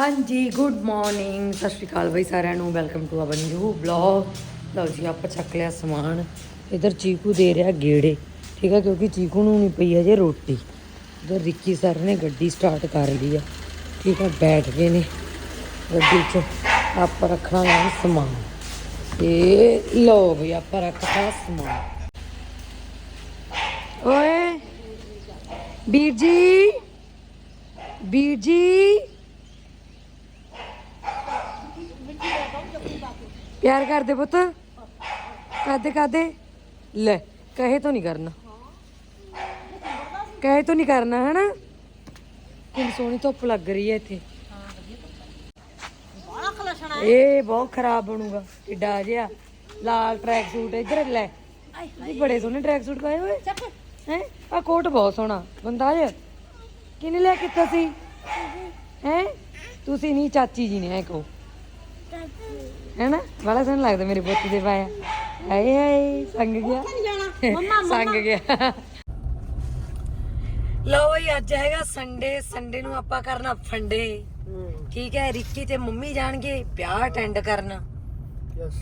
ਹਾਂਜੀ good morning ਸਤਿ ਸ਼੍ਰੀ ਅਕਾਲ ਬਈ ਸਾਰਿਆਂ ਨੂੰ। Welcome to our new blog ਲਓ ਜੀ, ਆਪਾਂ ਚੱਕ ਲਿਆ ਸਮਾਨ। ਇਧਰ ਚੀਕੂ ਦੇ ਰਿਹਾ ਗੇੜੇ, ਠੀਕ ਹੈ ਕਿਉਂਕਿ ਚੀਕੂ ਨੂੰ ਨਹੀਂ ਪਈ ਅਜੇ ਰੋਟੀ। ਇਧਰ ਰਿੱਕੀ ਸਰ ਨੇ ਗੱਡੀ ਸਟਾਰਟ ਕਰ ਲਈ ਆ। ਠੀਕ ਹੈ ਬੈਠ ਗਏ ਨੇ। ਗੱਡੀ 'ਚ ਆਪਾਂ ਰੱਖਣਾ ਹੈ ਸਮਾਨ। ਤੇ ਲਓ ਬਈ, ਆਪਾਂ ਰੱਖਤਾ ਸਮਾਨ। ਓਏ, ਵੀਰ ਜੀ। ਵੀਰ ਜੀ। ਪਿਆਰ ਕਰਦੇ ਪੁੱਤ। ਕਾਦੇ ਕਾਦੇ ਲੈ, ਕਹੇ ਤੋਂ ਨਹੀਂ ਕਰਨਾ। ਕਹੇ ਤੋਂ ਨਹੀਂ ਕਰਨਾ, ਹੈਨਾ? ਕਿੰਨੀ ਸੋਹਣੀ ਧੁੱਪ ਲੱਗ ਰਹੀ ਹੈ ਇੱਥੇ। ਇਹ ਬਹੁਤ ਖਰਾਬ ਬਣੂਗਾ, ਕਿੱਡਾ ਜਿਹਾ। ਲਾਲ ਟਰੈਕ ਸੂਟ ਇੱਧਰ ਲੈ। ਇਹ ਬੜੇ ਸੋਹਣੇ ਟਰੈਕ ਸੂਟ ਪਾਏ ਹੋਏ। ਹੈ? ਆ ਕੋਟ ਬਹੁਤ ਸੋਹਣਾ, ਬੰਦਾ ਜੇ ਕਿਨੇ ਲੈ ਕੇ ਸੀ? ਹੈ? ਤੁਸੀਂ ਨਹੀਂ ਚਾਚੀ ਜੀ ਨੇ ਐ ਕਹੋ। ਹੈਨਾ ਬੜਾ ਸੋਹਣਾ ਲੱਗਦਾ ਮੇਰੇ ਪੁੱਤ ਦੇ ਪਾਇਆ। ਹਾਏ ਹਾਏ ਸੰਗ ਗਿਆ। ਸੰਗ ਗਿਆ। ਲਓ ਬਈ ਅੱਜ ਹੈਗਾ ਸੰਡੇ ਸੰਡੇ ਨੂੰ ਆਪਾਂ ਕਰਨਾ ਫੰਡੇ ਠੀਕ ਹੈ ਰਿੱਕੀ ਤੇ ਮੰਮੀ ਜਾਣਗੇ ਵਿਆਹ ਅਟੈਂਡ ਕਰਨ। ਯਸ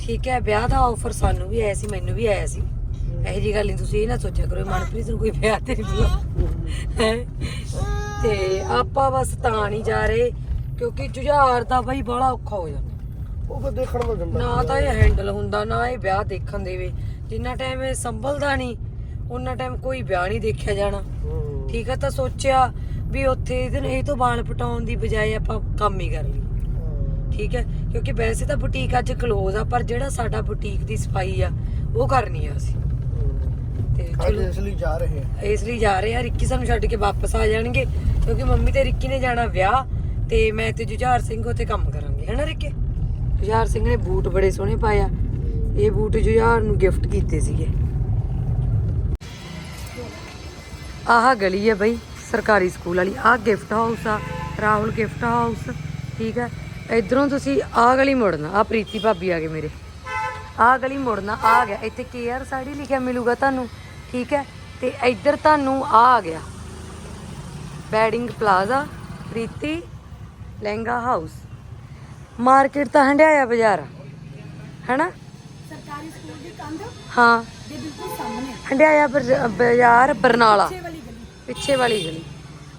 ਠੀਕ ਹੈ ਵਿਆਹ ਦਾ ਆਫਰ ਸਾਨੂੰ ਵੀ ਆਇਆ ਸੀ ਮੈਨੂੰ ਵੀ ਆਇਆ ਸੀ। ਇਹੋ ਜੀ ਗੱਲ ਨਹੀਂ ਤੁਸੀਂ ਇਹ ਨਾ ਸੋਚਿਆ ਕਰੋ ਮਨਪ੍ਰੀਤ ਨੂੰ ਕੋਈ ਵਿਆਹ ਤੇ ਨਹੀਂ? ਤੇ ਆਪਾਂ ਬਸ ਤਾਂ ਨਹੀਂ ਜਾ ਰਹੇ ਕਿਉਂਕਿ ਜੁਝਾਰ ਦਾ ਬਈ ਬੜਾ ਔਖਾ ਹੋ ਜਾਂਦਾ। ਉਹ ਫਿਰ ਦੇਖਣ ਦਾ ਜਾਂਦਾ ਨਾ ਤਾਂ ਇਹ ਹੈਂਡਲ ਹੁੰਦਾ ਨਾ ਇਹ ਵਿਆਹ ਦੇਖਣ ਦੇਵੇ। ਜਿੰਨਾ ਟਾਈਮ ਇਹ ਸੰਭਲਦਾ ਨਹੀਂ ਉਹਨਾਂ ਟਾਈਮ ਕੋਈ ਵਿਆਹ ਨਹੀਂ ਦੇਖਿਆ ਜਾਣਾ। ਹੂੰ। ਠੀਕ ਹੈ ਤਾਂ ਸੋਚਿਆ ਵੀ ਉੱਥੇ ਇਹਦੇ ਇਹ ਤੋਂ ਵਾਲ ਪਟਾਉਣ ਦੀ ਬਜਾਏ ਆਪਾਂ ਕੰਮ ਹੀ ਕਰ ਲਈ ਹਾਂ। ਠੀਕ ਹੈ ਕਿਉਂਕਿ ਵੈਸੇ ਤਾਂ ਬੁਟੀਕ ਅੱਜ ਕਲੋਜ਼ ਆ ਪਰ ਜਿਹੜਾ ਸਾਡਾ ਬੁਟੀਕ ਦੀ ਸਫ਼ਾਈ ਆ ਉਹ ਕਰਨੀ ਆ ਅਸੀਂ। ਹੂੰ। ਤੇ ਅੱਜ ਚਲੋ ਇਸ ਲਈ ਜਾ ਰਹੇ ਹਾਂ ਇਸ ਲਈ ਜਾ ਰਹੇ ਆ ਰਿੱਕੀ ਸਾਨੂੰ ਛੱਡ ਕੇ ਵਾਪਸ ਆ ਜਾਣਗੇ ਕਿਉਂਕਿ ਮੰਮੀ ਤੇ ਰਿੱਕੀ ਨੇ ਜਾਣਾ ਵਿਆਹ ਤੇ ਮੈਂ ਤੇ ਜੁਝਾਰ ਸਿੰਘ ਉੱਥੇ ਕੰਮ ਕਰਾਂਗੇ। ਹੈਨਾ ਰਿੱਕੀ? ਜੁਝਾਰ ਸਿੰਘ ਨੇ ਬੂਟ ਬੜੇ ਸੋਹਣੇ ਪਾਏ ਆ। ਇਹ ਬੂਟ ਜੁਝਾਰ ਨੂੰ ਗਿਫਟ ਕੀਤੇ ਸੀਗੇ। ਆਹ ਗਲੀ ਹੈ ਬਈ, ਸਰਕਾਰੀ ਸਕੂਲ ਵਾਲੀ। ਆਹ ਗਿਫਟ ਹਾਊਸ ਆ, ਰਾਹੁਲ ਗਿਫਟ ਹਾਊਸ ਠੀਕ ਹੈ ਇਧਰੋਂ ਤੁਸੀਂ ਆਹ ਗਲੀ ਮੁੜਨਾ ਆ ਪ੍ਰੀਤੀ ਭਾਬੀ ਆ ਗਏ ਮੇਰੇ। ਆਹ ਗਲੀ ਮੁੜਨਾ ਆ ਗਿਆ। ਇੱਥੇ ਕੇਆਰ ਸਾੜੀ ਲਿਖਿਆ ਮਿਲੂਗਾ ਤੁਹਾਨੂੰ, ਠੀਕ ਹੈ ਤੇ ਇੱਧਰ ਤੁਹਾਨੂੰ ਆ ਆ ਗਿਆ। Bedding plaza, Preeti, Lehenga house market ਤਾਂ ਹੰਡਿਆਇਆ ਬਾਜ਼ਾਰ ਹੈਨਾ? ਸਰਕਾਰੀ ਸਕੂਲ ਦੀ ਕੰਧ ਹਾਂ। ਦੇ ਬਿਲਕੁਲ ਸਾਹਮਣੇ ਹੰਡਿਆਇਆ ਬਰ- ਬਾਜ਼ਾਰ ਬਰਨਾਲਾ। ਪਿੱਛੇ ਵਾਲੀ ਗਲੀ। ਪਿੱਛੇ ਵਾਲੀ ਗਲੀ।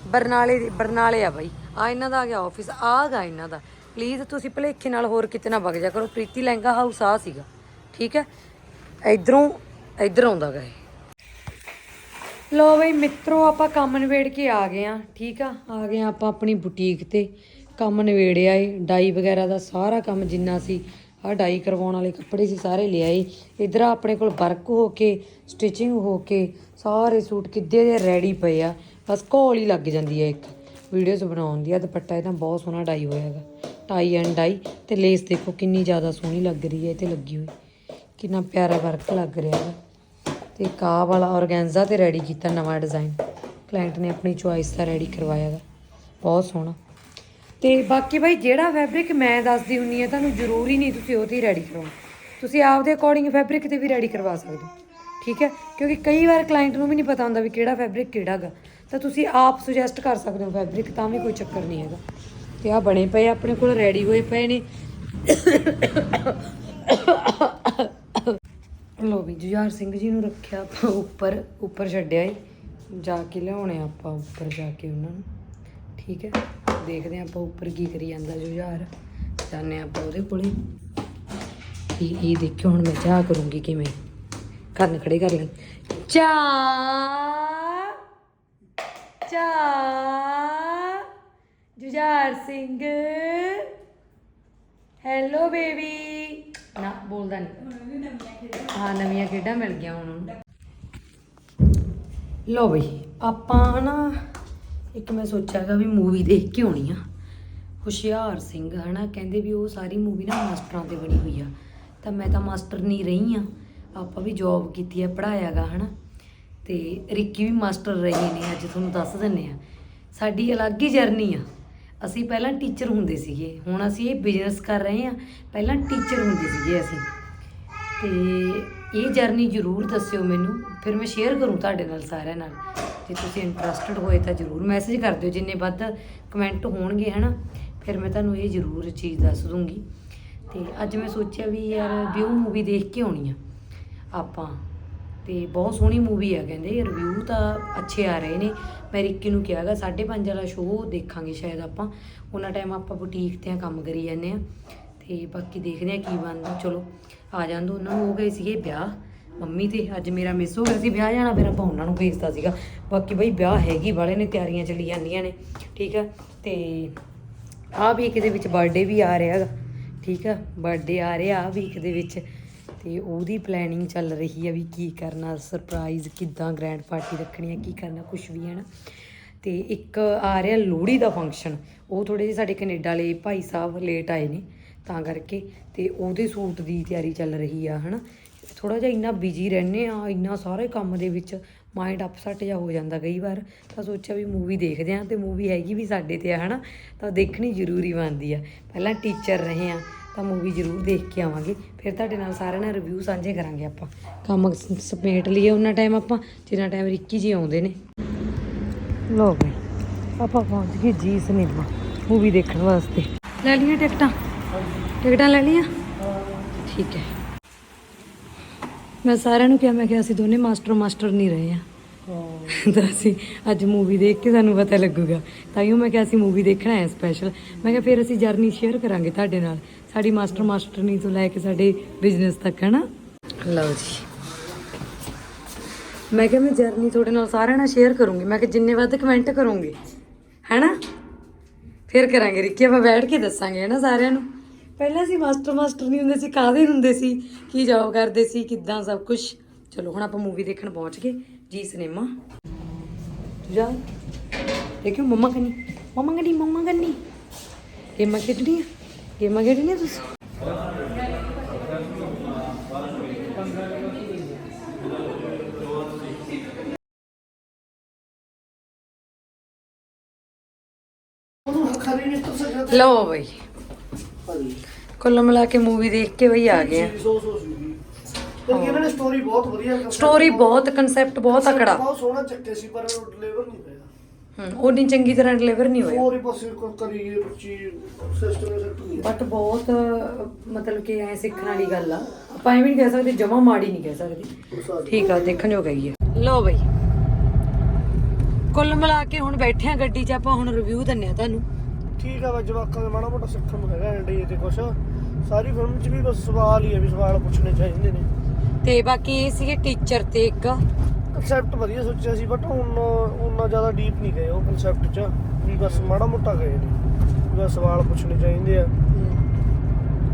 ਬਰਨਾਲੇ ਦੀ ਬਰਨਾਲੇ ਆ ਬਾਈ। ਆ ਇਹਨਾਂ ਦਾ ਆ ਗਿਆ ਆਫਿਸ ਆ ਗਾ ਇਹਨਾਂ ਦਾ। ਪਲੀਜ਼ ਤੁਸੀਂ ਭਲੇਖੇ ਨਾਲ ਹੋਰ ਕਿਤੇ ਨਾ ਵਗ ਜਾ ਕਰੋ। ਪ੍ਰੀਤੀ ਲਹਿੰਗਾ ਹਾਊਸ ਆ ਸੀਗਾ। ਠੀਕ ਹੈ? ਇਧਰੋਂ ਇਧਰ ਆਉਂਦਾ ਗਾ ਇਹ। ਲੋ ਬਈ ਮਿੱਤਰੋ ਆਪਾਂ ਕੰਮ ਨਿਬੇੜ ਕੇ ਆ ਗਏ ਆ ਠੀਕ ਆ? ਆ ਗਏ ਆ ਆਪਾਂ ਆਪਣੀ ਬੁਟੀਕ ਤੇ। ਕੰਮ ਨਿਬੇੜਿਆ ਏ, ਡਾਈ ਵਗੈਰਾ ਦਾ ਸਾਰਾ ਕੰਮ ਜਿੰਨਾ ਸੀ ਆ ਡਾਈ ਕਰਵਾਉਣ ਵਾਲੇ ਕੱਪੜੇ ਸੀ ਸਾਰੇ ਲਿਆਏ ਇਧਰ ਆਪਣੇ ਕੋਲ ਵਰਕ ਹੋ ਕੇ ਸਟਿਚਿੰਗ ਹੋ ਕੇ, ਸਾਰੇ ਸੂਟ ਕਿੱਦੇ ਦੇ ਰੈਡੀ ਪਏ ਆ। ਬਸ ਘੋਲ ਹੀ ਲੱਗ ਜਾਂਦੀ ਹੈ ਇੱਕ। ਵੀਡੀਓਜ਼ ਬਣਾਉਣ ਦੀ ਆ ਦੁਪੱਟਾ ਇਹਦਾ ਬਹੁਤ ਸੋਹਣਾ ਡਾਈ ਹੋਇਆ ਹੈਗਾ। ਟਾਈ ਐਂਡ ਡਾਈ ਤੇ ਲੇਸ ਦੇਖੋ ਕਿੰਨੀ ਜ਼ਿਆਦਾ ਸੋਹਣੀ ਲੱਗ ਰਹੀ ਹੈ, ਇਹ ਤੇ ਲੱਗੀ ਹੋਈ। ਕਿੰਨਾ ਪਿਆਰਾ ਵਰਕ ਲੱਗ ਰਿਹਾ ਹੈ ਤੇ ਕਾ ਵਾਲਾ ਔਰਗੈਂਜ਼ਾ ਤੇ ਰੈਡੀ ਕੀਤਾ ਨਵਾਂ ਡਿਜ਼ਾਈਨ ਕਲਾਇੰਟ ਨੇ ਆਪਣੀ ਚੁਆਇਸ ਦਾ ਰੈਡੀ ਕਰਵਾਇਆ ਗਾ ਬਹੁਤ ਸੋਹਣਾ। ਤੇ ਬਾਕੀ ਭਾਈ, ਜਿਹੜਾ ਫੈਬਰਿਕ ਮੈਂ ਦੱਸਦੀ ਹੁੰਨੀ ਆ, ਤੁਹਾਨੂੰ ਜ਼ਰੂਰੀ ਨਹੀਂ ਤੁਸੀਂ ਉਹ ਤੇ ਹੀ ਰੈਡੀ ਕਰਵਾਓ ਤੁਸੀਂ ਆਪਦੇ ਅਕੋਰਡਿੰਗ ਫੈਬਰਿਕ ਤੇ ਵੀ ਰੈਡੀ ਕਰਵਾ ਸਕਦੇ ਹੋ। ਠੀਕ ਹੈ? ਕਿਉਂਕਿ ਕਈ ਵਾਰ ਕਲਾਇੰਟ ਨੂੰ ਵੀ ਨਹੀਂ ਪਤਾ ਹੁੰਦਾ ਵੀ ਕਿਹੜਾ ਫੈਬਰਿਕ ਕਿਹੜਾ ਗਾ ਤਾਂ ਤੁਸੀਂ ਆਪ ਸੁਜੈਸਟ ਕਰ ਸਕਦੇ ਹੋ ਫੈਬਰਿਕ ਤਾਂ ਵੀ ਕੋਈ ਚੱਕਰ ਨਹੀਂ ਹੈਗਾ। ਤੇ ਆ ਬਣੇ ਪਏ ਆਪਣੇ ਕੋਲ ਰੈਡੀ ਹੋਏ ਪਏ ਨੇ। ਲੋ ਵੀ, ਜੁਝਾਰ ਸਿੰਘ ਜੀ ਨੂੰ ਰੱਖਿਆ ਆਪਾਂ ਉੱਪਰ ਉੱਪਰ ਛੱਡਿਆ ਏ। ਜਾ ਕੇ ਲਿਆਉਣੇ ਆਪਾਂ ਉੱਪਰ ਜਾ ਕੇ ਉਹਨਾਂ ਨੂੰ। ਠੀਕ ਹੈ। ਦੇਖਦੇ ਹਾਂ ਆਪਾਂ ਉੱਪਰ ਕੀ ਕਰੀ ਜਾਂਦਾ ਜੁਝਾਰ। ਜਾਣੇ ਆਪਾਂ ਉਹਦੇ ਕੋਲੇ। ਇਹ ਇਹ ਦੇਖਿਓ ਹੁਣ ਮੈਂ ਚਾਹ ਕਰੂੰਗੀ ਕਿਵੇਂ। ਕੰਨ ਖੜੇ ਕਰ ਲੈਣ ਚਾ ਚਾ ਜੁਝਾਰ ਸਿੰਘ। ਹੈਲੋ ਬੇਬੀ ਨਾ, ਬੋਲਦਾ ਨਹੀਂ ਹਾਂ, ਨਵੀਆਂ ਖੇਡਾਂ ਮਿਲ ਗਈਆਂ ਹੁਣ ਉਹਨੂੰ। ਲੋ ਬਈ, ਆਪਾਂ ਨਾ ਇੱਕ ਮੈਂ ਸੋਚਿਆਗਾ ਵੀ ਮੂਵੀ ਦੇਖ ਕੇ ਆਉਣੀ ਆ। ਹੁਸ਼ਿਆਰ ਸਿੰਘ, ਹਨਾ, ਕਹਿੰਦੇ ਵੀ ਉਹ ਸਾਰੀ ਮੂਵੀ ਨਾ ਮਾਸਟਰਾਂ ਤੇ ਬਣੀ ਹੋਈ ਆ। ਤਾਂ ਮੈਂ ਤਾਂ ਮਾਸਟਰ ਨਹੀਂ ਰਹੀ ਆ। ਆਪਾਂ ਵੀ ਜੌਬ ਕੀਤੀ ਆ ਪੜਾਇਆਗਾ ਹਨਾ। ਤੇ ਰਿੱਕੀ ਵੀ ਮਾਸਟਰ ਰਹੀ ਨੇ, ਅੱਜ ਤੁਹਾਨੂੰ ਦੱਸ ਦਿੰਨੇ ਆ। ਸਾਡੀ ਅਲੱਗ ਹੀ ਜਰਨੀ ਆ। ਅਸੀਂ ਪਹਿਲਾਂ ਟੀਚਰ ਹੁੰਦੇ ਸੀਗੇ। ਹੁਣ ਅਸੀਂ ਇਹ ਬਿਜ਼ਨਸ ਕਰ ਰਹੇ ਆ। ਪਹਿਲਾਂ ਟੀਚਰ ਹੁੰਦੇ ਸੀਗੇ ਅਸੀਂ। ਤੇ ਇਹ ਜਰਨੀ ਜ਼ਰੂਰ ਦੱਸਿਓ ਮੈਨੂੰ। ਫਿਰ ਮੈਂ ਸ਼ੇਅਰ ਕਰੂੰ ਤੁਹਾਡੇ ਨਾਲ ਸਾਰਿਆਂ ਨਾਲ। ਜੇ ਤੁਸੀਂ ਇੰਟਰਸਟਿਡ ਹੋਏ ਤਾਂ ਜ਼ਰੂਰ ਮੈਸੇਜ ਕਰ ਦਿਓ, ਜਿੰਨੇ ਵੱਧ ਕਮੈਂਟ ਹੋਣਗੇ, ਹਨਾ? ਫਿਰ ਮੈਂ ਤੁਹਾਨੂੰ ਇਹ ਜ਼ਰੂਰ ਚੀਜ਼ ਦੱਸ ਦੂੰਗੀ। ਤੇ ਅੱਜ ਮੈਂ ਸੋਚਿਆ ਵੀ ਯਾਰ ਵਿਊ ਮੂਵੀ ਦੇਖ ਕੇ ਆਉਣੀ ਆ ਆਪਾਂ। ਤੇ ਬਹੁਤ ਸੋਹਣੀ ਮੂਵੀ ਆ, ਕਹਿੰਦੇ। ਰਿਵਿਊ ਤਾਂ ਅੱਛੇ ਆ ਰਹੇ ਨੇ। ਮੈਂ ਰਿੱਕੀ ਨੂੰ ਕਿਹਾਗਾ 5:30 ਵਾਲਾ ਸ਼ੋਅ ਦੇਖਾਂਗੇ ਸ਼ਾਇਦ ਆਪਾਂ। ਉਹਨਾਂ ਟਾਈਮ ਆਪਾਂ ਬੁਟੀਕ ਤੇ ਕੰਮ ਕਰੀ ਜਾਂਦੇ ਆ। ਤੇ ਬਾਕੀ ਦੇਖਦੇ ਆ ਕੀ ਬਣਦਾ। ਚਲੋ, ਆ ਜਾਂਦੋ ਉਹਨਾਂ ਨੂੰ ਹੋ ਗਏ ਸੀਗੇ ਵਿਆਹ। ਮੰਮੀ ਤੇ ਅੱਜ ਮੇਰਾ ਮਿਸ ਹੋ ਗਿਆ ਸੀ, ਵਿਆਹ ਜਾਣਾ, ਫਿਰ ਆਪਾਂ ਉਹਨਾਂ ਨੂੰ ਭੇਜਤਾ ਸੀਗਾ। ਬਾਕੀ ਬਈ ਵਿਆਹ ਹੈਗੀ, ਵਾਲੇ ਨੇ ਤਿਆਰੀਆਂ ਚੱਲੀ ਜਾਂਦੀਆਂ ਨੇ, ਠੀਕ ਆ? ਤੇ ਆ ਵੀਕ ਦੇ ਵਿੱਚ ਬਰਥਡੇ ਵੀ ਆ ਰਿਹਾ ਹੈਗਾ, ਠੀਕ ਆ? ਬਰਥਡੇ ਆ ਰਿਹਾ ਆ ਵੀਕ ਦੇ ਵਿੱਚ, ਤੇ ਉਹਦੀ ਪਲੈਨਿੰਗ ਚੱਲ ਰਹੀ ਆ ਵੀ ਕੀ ਕਰਨਾ ਸਰਪ੍ਰਾਈਜ਼ ਕਿੱਦਾਂ ਗ੍ਰੈਂਡ ਪਾਰਟੀ ਰੱਖਣੀ ਹੈ ਕੀ ਕਰਨਾ ਕੁਝ ਵੀ ਹੈ ਨਾ ਤੇ ਇੱਕ ਆ ਰਿਹਾ ਲੋਹੜੀ ਦਾ ਫੰਕਸ਼ਨ ਉਹ ਥੋੜੇ ਜਿਹੇ ਸਾਡੇ ਕੈਨੇਡਾ ਵਾਲੇ ਭਾਈ ਸਾਹਿਬ ਲੇਟ ਆਏ ਨੇ, ਤਾਂ ਕਰਕੇ, ਤੇ ਉਹਦੇ ਸੂਟ ਦੀ ਤਿਆਰੀ ਚੱਲ ਰਹੀ ਆ, ਹਨਾ? ਥੋੜਾ ਜਿਹਾ ਇੰਨਾ ਬਿਜ਼ੀ ਰਹਿੰਦੇ ਆ ਇੰਨਾ ਸਾਰੇ ਕੰਮ ਦੇ ਵਿੱਚ ਮਾਈਂਡ ਅਪਸੈਟ ਜਿਹਾ ਹੋ ਜਾਂਦਾ ਕਈ ਵਾਰ। ਤਾਂ ਸੋਚਿਆ ਵੀ ਮੂਵੀ ਦੇਖਦੇ ਆ ਤੇ ਮੂਵੀ ਹੈਗੀ ਵੀ ਸਾਡੇ ਤੇ ਆ, ਹਨਾ? ਤਾਂ ਦੇਖਣੀ ਜ਼ਰੂਰੀ ਬਣਦੀ ਆ। ਪਹਿਲਾਂ ਟੀਚਰ ਰਹੇ ਆ ਤਾਂ ਮੂਵੀ ਜ਼ਰੂਰ ਦੇਖ ਕੇ ਆਵਾਂਗੇ। ਫਿਰ ਤੁਹਾਡੇ ਨਾਲ ਸਾਰਿਆਂ ਨਾਲ ਰਿਵਿਊ ਸਾਂਝੇ ਕਰਾਂਗੇ ਆਪਾਂ। ਕੰਮ ਸ- ਸਮੇਟ ਲਈਏ ਉਹਨਾਂ ਟਾਈਮ ਆਪਾਂ, ਜਿੰਨਾ ਟਾਈਮ ਰਿੱਕੀ ਜੀ ਆਉਂਦੇ ਨੇ। ਲੋ ਬਈ, ਆਪਾਂ ਪਹੁੰਚ ਗਏ ਜੀ ਸਿਨੇਮਾ ਮੂਵੀ ਦੇਖਣ ਵਾਸਤੇ। ਲੈ ਲਈਆਂ ਟਿਕਟਾਂ? ਟਿਕਟਾਂ ਲੈ ਲਈਆਂ? ਠੀਕ ਹੈ। ਮੈਂ ਸਾਰਿਆਂ ਨੂੰ ਕਿਹਾ ਮੈਂ ਕਿਹਾ ਅਸੀਂ ਦੋਨੇ ਮਾਸਟਰ ਮਾਸਟਰ ਨਹੀਂ ਰਹੇ ਆ। ਤਾਂ ਅਸੀਂ ਅੱਜ ਮੂਵੀ ਦੇਖ ਕੇ ਸਾਨੂੰ ਪਤਾ ਲੱਗੂਗਾ। ਤਾਂ ਹੀ ਮੈਂ ਕਿਹਾ ਅਸੀਂ ਮੂਵੀ ਦੇਖਣਾ ਹੈ ਸਪੈਸ਼ਲ ਮੈਂ ਕਿਹਾ ਫਿਰ ਅਸੀਂ ਜਰਨੀ ਸ਼ੇਅਰ ਕਰਾਂਗੇ ਤੁਹਾਡੇ ਨਾਲ। ਸਾਡੀ ਮਾਸਟਰ ਮਾਸਟਰਨੀ ਤੋਂ ਲੈ ਕੇ ਸਾਡੇ ਬਿਜ਼ਨਸ ਤੱਕ ਹੈ ਨਾ ਲਓ ਜੀ। ਮੈਂ ਕਿਹਾ ਮੈਂ ਜਰਨੀ ਤੁਹਾਡੇ ਨਾਲ ਸਾਰਿਆਂ ਨਾਲ ਸ਼ੇਅਰ ਕਰੂੰਗੀ। ਮੈਂ ਕਿਹਾ ਜਿੰਨੇ ਵੱਧ ਕਮੈਂਟ ਕਰੋਗੇ ਹੈਨਾ? ਫਿਰ ਕਰਾਂਗੇ। ਰਿੱਕੀ ਆਪਾਂ ਬੈਠ ਕੇ ਦੱਸਾਂਗੇ ਹੈਨਾ ਸਾਰਿਆਂ ਨੂੰ? ਪਹਿਲਾਂ ਅਸੀਂ ਮਾਸਟਰ ਮਾਸਟਰ ਨਹੀਂ ਹੁੰਦੇ ਸੀ, ਕਾਹਦੇ ਹੁੰਦੇ ਸੀ? ਕੀ ਜੌਬ ਕਰਦੇ ਸੀ, ਕਿੱਦਾਂ ਸਭ ਕੁਝ ਚਲੋ ਹੁਣ ਆਪਾਂ ਮੂਵੀ ਦੇਖਣ ਪਹੁੰਚ ਗਏ, ਜੀ ਸਿਨੇਮਾ ਜਾ। ਦੇਖਿਓ ਮੰਮਾ ਕੰਨੀ। ਮੰਮਾ ਕੰਨੀ ਮੰਮਾ ਕੰਨੀ। ਗੇਮਾਂ ਖੇਡਣੀਆਂ? ਗੇਮਾਂ ਖੇਡਣੀਆਂ ਤੁਸੀਂ? ਉਹਨੂੰ ਲਓ ਬਈ। ਹਾਂਜੀ ਕੁੱਲ ਮਿਲਾ ਕੇ ਮੂਵੀ ਦੇਖ ਕੇ ਬਈ ਆ ਗਏ ਆ। ਸੋ ਸੋ ਸੀ ਤੇ ਇਹਨਾਂ ਨੇ ਸਟੋਰੀ ਬਹੁਤ ਵਧੀਆ ਕਰ- ਸਟੋਰੀ ਬਹੁਤ ਕਨਸੈਪਟ ਬਹੁਤ ਤਕੜਾ। ਬਹੁਤ ਸੋਹਣਾ ਚੱਕੇ ਸੀ ਪਰ ਉਹ ਡਿਲੀਵਰ ਨਹੀਂ ਹੋਇਆ। ਹੂੰ ਉਹਨੀ ਚੰਗੀ ਤਰ੍ਹਾਂ ਡਿਲੀਵਰ ਨਹੀਂ ਹੋਇਆ। ਹੋਰ ਪਾਸੇ ਕੋ ਕਰੀ ਚੀਜ਼ ਸਿਸਟਮ ਸੈੱਟ ਨਹੀਂ ਬਟ ਬਹੁਤ ਮਤਲਬ ਕਿ ਐ ਸਿੱਖਣ ਵਾਲੀ ਗੱਲ ਆ। ਆਪਾਂ ਐਵੇਂ ਨਹੀਂ ਕਹਿ ਸਕਦੇ ਜਮਾ ਮਾੜੀ ਨਹੀਂ ਕਹਿ ਸਕਦੇ। ਠੀਕ ਆ ਦੇਖਣ ਜੋ ਗਈ ਹੈ ਲੋ ਬਈ। ਕੁੱਲ ਮਿਲਾ ਕੇ ਹੁਣ ਬੈਠੇ ਆ ਗੱਡੀ 'ਚ ਆਪਾਂ ਹੁਣ ਰਿਵਿਊ ਦਿੰਨੇ ਆ ਤੁਹਾਨੂੰ। ਠੀਕ ਆ ਵਾ ਜਵਾਕਾਂ ਦੇ ਮਾੜਾ ਮੋਟਾ ਸਿੱਖਣ ਨੂੰ ਹੈਗਾ ਇੰਡੀਆ ਤੇ ਕੁਛ। ਸਾਰੀ ਫਿਲਮ 'ਚ ਵੀ ਬਸ ਸਵਾਲ ਹੀ ਹੈ ਵੀ ਸਵਾਲ ਪੁੱਛਣੇ ਚਾਹੀਦੇ ਨੇ। ਤੇ ਬਾਕੀ ਇਹ ਸੀਗੇ ਟੀਚਰ ਤੇ ਇੱਕ। ਕਨਸੈਪਟ ਵਧੀਆ ਸੋਚਿਆ ਸੀ ਬਟ ਹੁਣ ਉਹਨਾਂ ਜ਼ਿਆਦਾ ਡੀਪ ਨਹੀਂ ਗਏ ਉਹ ਕਨਸੈਪਟ 'ਚ। ਵੀ ਬਸ ਮਾੜਾ ਮੋਟਾ ਗਏ ਨੇ। ਬਸ ਸਵਾਲ ਪੁੱਛਣੇ ਚਾਹੀਦੇ ਆ।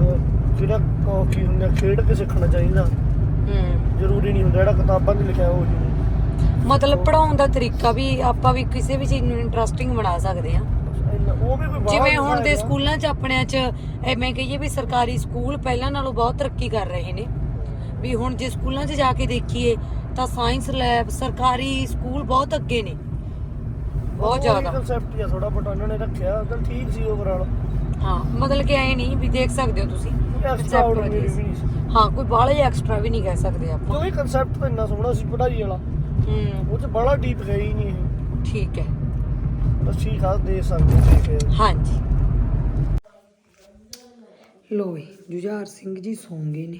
ਉਹ ਕੀ ਹੁੰਦਾ ਖੇਡ ਕੇ ਸਿੱਖਣਾ ਚਾਹੀਦਾ। ਹੂੰ। ਜ਼ਰੂਰੀ ਨਹੀਂ ਹੁੰਦਾ ਜਿਹੜਾ ਕਿਤਾਬਾਂ 'ਚ ਲਿਖਿਆ ਉਹ ਹੀ ਮਤਲਬ ਪੜਾਉਣ ਦਾ ਤਰੀਕਾ ਵੀ ਆਪਾਂ ਵੀ ਕਿਸੇ ਵੀ ਚੀਜ਼ ਨੂੰ ਇੰਟਰਸਟਿੰਗ ਬਣਾ ਸਕਦੇ ਆ ਉਹ ਵੀ ਕੋਈ ਬਾਹਰ ਜਿਵੇਂ ਹੁਣ ਦੇ। ਸਕੂਲਾਂ 'ਚ ਆਪਣਿਆਂ 'ਚ ਐਵੇਂ ਕਹੀਏ ਵੀ ਸਰਕਾਰੀ ਸਕੂਲ ਪਹਿਲਾਂ ਨਾਲੋਂ ਬਹੁਤ ਤਰੱਕੀ ਕਰ ਰਹੇ ਨੇ। ਵੀ ਹੁਣ ਜੇ ਸਕੂਲਾਂ 'ਚ ਜਾ ਕੇ ਦੇਖੀਏ ਤਾਂ ਸਾਇੰਸ ਲੈਬ ਸਰਕਾਰੀ ਸਕੂਲ ਬਹੁਤ ਅੱਗੇ ਨੇ। ਬਹੁਤ ਜ਼ਿਆਦਾ। ਕਨਸੈਪਟ ਆ ਥੋੜਾ ਬਟ ਉਹਨਾਂ ਨੇ ਰੱਖਿਆ ਤਾਂ ਠੀਕ ਸੀ ਓਵਰਆਲ ਹਾਂ ਮਤਲਬ ਕਿ ਐ ਨਹੀਂ ਵੀ ਦੇਖ ਸਕਦੇ ਹੋ ਤੁਸੀਂ ਐਕਸਟਰਾ Concept ਆਰਡੀਨਰੀ ਵਧੀਆ ਵੀ ਨਹੀਂ ਸੀ। ਹਾਂ ਕੋਈ ਬਾਹਲੇ ਐਕਸਟਰਾ ਵੀ ਨਹੀਂ ਕਹਿ ਸਕਦੇ ਆਪਾਂ। ਕਿਉਂਕਿ ਕਨਸੈਪਟ ਤਾਂ ਇੰਨਾ ਸੋਹਣਾ ਸੀ ਪੜ੍ਹਾਈ ਵਾਲਾ। ਹੂੰ। ਉਹ ਚ ਬੜਾ ਡੀਪ ਹੈ ਹੀ ਨਹੀਂ ਇਹ। ਠੀਕ ਹੈ। ਠੀਕ ਆ ਦੇ ਸਕਦੇ ਹੋ ਦੇਖ ਕੇ ਹਾਂਜੀ ਲੋਏ ਜੁਝਾਰ ਸਿੰਘ ਜੀ ਸੌਂ ਗਏ ਨੇ।